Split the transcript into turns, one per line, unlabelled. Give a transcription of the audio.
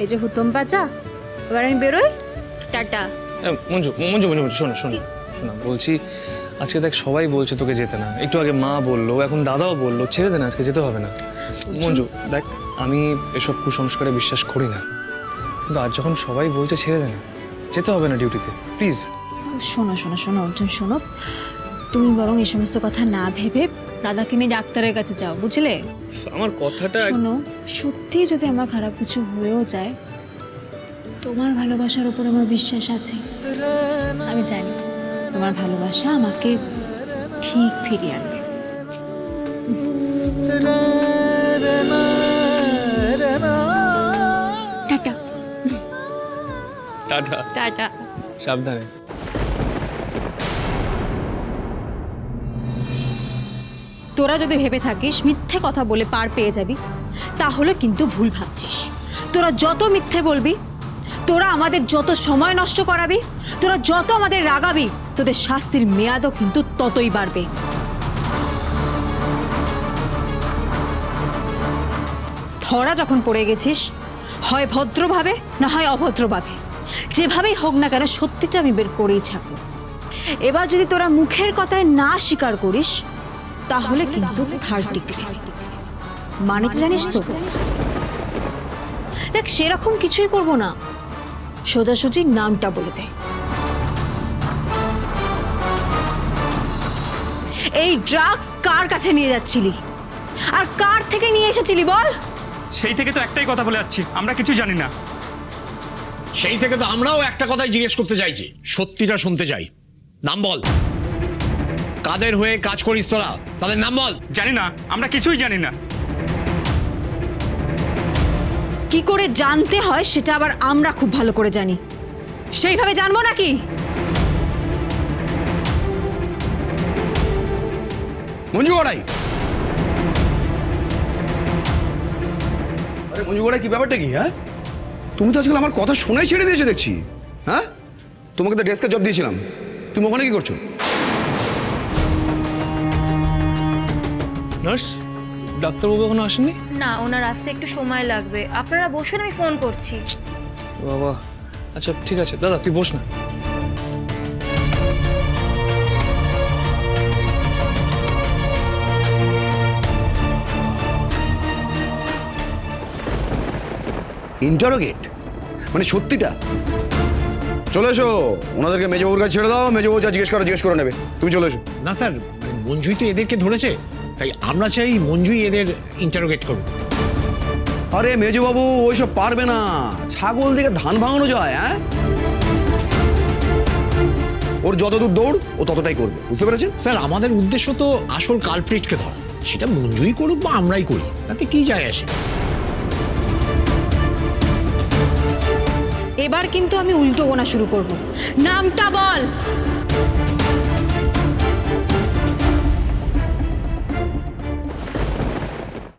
এই যে হুতম পাচা এবার আমি বেরোই? টাটা।
মঞ্জু মঞ্জু মঞ্জু মঞ্জু শোনো শোনো। শোনো বলছি আজকে দেখ সবাই বলছে তোকে যেতে না। একটু আগে মা বলল এখন দাদাও বলল ছেড়ে দে না আজকে যেতে হবে না। মঞ্জু দেখ আমি এসব কুসংস্কারে বিশ্বাস করি না। কিন্তু আজ যখন সবাই বলছে ছেড়ে দে না যেতে হবে না ডিউটিতে প্লিজ
শোনো শোনো শোনো অর্জুন শোনো। তুমি বরং এই সমস্ত কথা না ভেবে দাদাকে নিয়ে ডাক্তারের কাছে যাও বুঝলে?
আমার কথাটা
শোনো সত্যি যদি আমার খারাপ কিছু হয়েও যায় তোমার ভালোবাসার উপর আমার বিশ্বাস আছে। আমি জানি তোমার ভালোবাসা আমাকে ঠিক ফিরিয়ে আনবে। টাটা।
টাটা।
টাটা।
সাবধানে।
তোরা যদি ভেবে থাকিস মিথ্যে কথা বলে পার পেয়ে যাবি, তাহলে কিন্তু ভুল ভাবছিস। তোরা যত মিথ্যে বলবি, তোরা আমাদের যত সময় নষ্ট করাবি, তোরা যত আমাদের রাগাবি, তোদের শাস্তির মেয়াদও কিন্তু ততই বাড়বে। ধরা যখন পড়ে গেছিস, হয় ভদ্রভাবে না হয় অভদ্রভাবে, যেভাবেই হোক না কেন সত্যিটা আমি বের করেই ছাড়বো। এবার যদি তোরা মুখের কথায় না স্বীকার করিস তাহলে কিন্তু থার্ড ডিগ্রি মানে জানিস তো? দেখ সেরকম কিছুই করব না। সোজাসুজি নামটা বলে দে। এই ড্রাগস কার কাছে নিয়ে যাচ্ছিলি? আর কার থেকে নিয়ে এসেছিলি বল?
সেই থেকে তো একটাই কথা বলে যাচ্ছি আমরা কিছু জানি না।
সেই থেকে তো আমরাও একটা কথাই জিজ্ঞেস করতে চাইছি সত্যিটা শুনতে চাই। নাম বল। কাদের হয়ে কাজ করিস তোরা? তাদের নাম বল।
জানি না আমরা কিছুই জানি না।
কি করে জানতে হয় সেটা আবার আমরা খুব ভালো করে জানি। সেইভাবে জানব নাকি?
মঞ্জু গড়াই আরে মঞ্জু গড়াই কি ব্যাপারটা কি হ্যাঁ? তুমি তো আজকাল আমার কথা শোনাই ছেড়ে দিয়েছ দেখছি হ্যাঁ? তোমাকে তো ডেস্কের জব দিয়েছিলাম। তুমি ওখানে কি করছ?
নার্স? ডাক্তারবাবু এখনও আসেননি?
না ওনার আসতে একটু সময় লাগবে। আপনারা বসুন আমি ফোন করছি।
বাবা আচ্ছা ঠিক আছে দাদা তুই বস না।
ইন্টারোগেট মানে সত্যিটা? চলে এসো। ওনাদেরকে মেজবাবুর কাছে ছেড়ে দাও মেজবাবু যা জিজ্ঞেস করো জিজ্ঞেস করে নেবে। তুমি চলে এসো।
না স্যার মঞ্জুই তো এদেরকে ধরেছে। তাই আমরা চাই মঞ্জুই এদের ইন্টারোগেট করুক।
আরে মেজবাবু ওইসব পারবে না। ছাগল দিকে ধান ভাঙানো যায় হ্যাঁ? ওর যতদূর দৌড় ও ততটাই করবে। বুঝতে পেরেছেন?
স্যার আমাদের উদ্দেশ্য তো আসল কালপ্রিটকে ধরা। সেটা মঞ্জুই করুক বা আমরাই করি তাতে কি যায় আসে?
এবার কিন্তু আমি উল্টো গোনা শুরু করব। নামটা বল!